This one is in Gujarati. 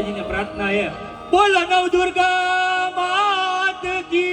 માતાજીને પ્રાર્થના એ બોલો નવ દુર્ગા માત કી